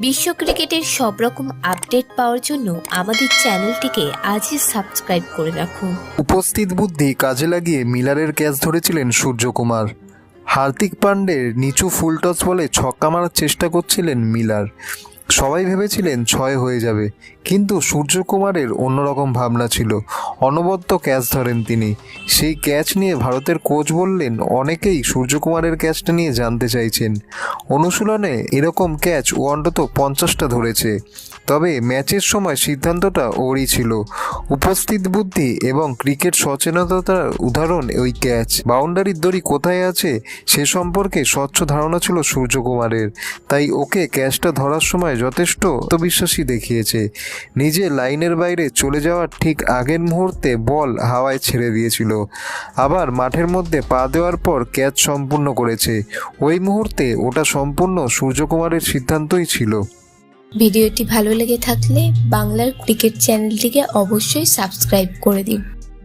বিশ্ব ক্রিকেটের সব রকম আপডেট পাওয়ার জন্য আমাদের চ্যানেলটিকে আজই সাবস্ক্রাইব করে রাখুন উপস্থিত বুদ্ধি কাজে লাগিয়ে মিলারের ক্যাচ ধরেছিলেন সূর্যকুমার। হার্দিক পান্ডের নিচু ফুল টস বলে ছক্কা মারার চেষ্টা করছিলেন মিলার। সবাই ভেবেছিলেন ছয় হয়ে যাবে, কিন্তু সূর্যকুমারের অন্যরকম ভাবনা ছিল। অনবদ্য ক্যাচ ধরেন তিনি। সেই ক্যাচ নিয়ে ভারতের কোচ বললেন, অনেকেই সূর্যকুমারের ক্যাচটা নিয়ে জানতে চাইছেন। অনুশীলনে এরকম ক্যাচ ও অন্তত পঞ্চাশটা ধরেছে। তবে ম্যাচের সময় সিদ্ধান্তটা ওরই ছিল। উপস্থিত বুদ্ধি এবং ক্রিকেট সচেতনতার উদাহরণ ওই ক্যাচ। বাউন্ডারির দড়ি কোথায় আছে সে সম্পর্কে স্বচ্ছ ধারণা ছিল সূর্যকুমারের। তাই ওকে ক্যাচটা ধরার সময় যথেষ্ট আত্মবিশ্বাসী দেখিয়েছে। নিজে লাইনের বাইরে চলে যাওয়ার ঠিক আগের মুহূর্তে বল হাওয়ায় ছেড়ে দিয়েছিল। আবার মাঠের মধ্যে পা দেওয়ার পর ক্যাচ সম্পূর্ণ করেছে। ওই মুহূর্তে ওটা সম্পূর্ণ সূর্যকুমারের সিদ্ধান্তই ছিল। ভিডিওটি ভালো লেগে থাকলে বাংলার ক্রিকেট চ্যানেলটিকে অবশ্যই সাবস্ক্রাইব করে দিন।